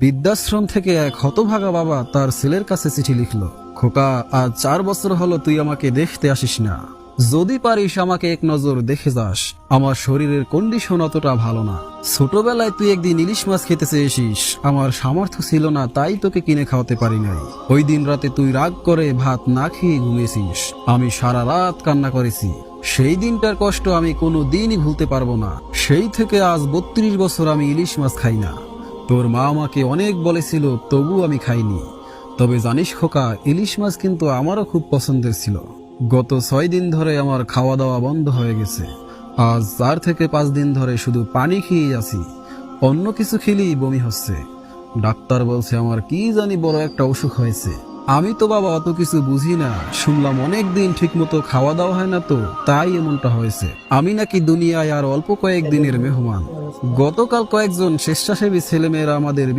বৃদ্ধাশ্রম থেকে এক হতভাগা বাবা তার ছেলের কাছে চিঠি লিখল, খোকা, আজ চার বছর হলো তুই আমাকে দেখতে আসিস না। যদি পারিস আমাকে এক নজর দেখে যাস, আমার শরীরের কন্ডিশন অতটা ভালো না। ছোটবেলায় তুই একদিন ইলিশ মাছ খেতে চেয়েছিস, আমার সামর্থ্য ছিল না, তাই তোকে কিনে খাওয়াতে পারি নাই। ওই দিন রাতে তুই রাগ করে ভাত না খেয়ে ঘুমিয়েছিস, আমি সারা রাত কান্না করেছি। সেই দিনটার কষ্ট আমি কোনো দিনই ভুলতে পারব না, সেই থেকে আজ বত্রিশ বছর আমি ইলিশ মাছ খাই না। তোর মা আমাকে অনেক বলেছিল তবু আমি খাইনি। তবে জানিস খোকা, ইলিশ মাছ কিন্তু আমারও খুব পছন্দের ছিল। গত ছয় দিন ধরে আমার খাওয়া দাওয়া বন্ধ হয়ে গেছে। আজ চার থেকে পাঁচ দিন ধরে শুধু পানি খেয়ে আছি। অন্য কিছু খেলেই বমি হচ্ছে। ডাক্তার বলছে, আমার কি জানি বড় একটা অসুখ হয়েছে। আমি তো বাবা অত কিছু বুঝি না। শুনলাম অনেকদিন ঠিক মতো খাওয়া দাওয়া হয় না তো, তাই এমনটা হয়েছে। আমি নাকি দুনিয়ায় আর অল্প কয়েকদিনের মেহমান। গতকাল কয়েকজন স্বেচ্ছাসেবী ছেলেমেয়েরা আমাদের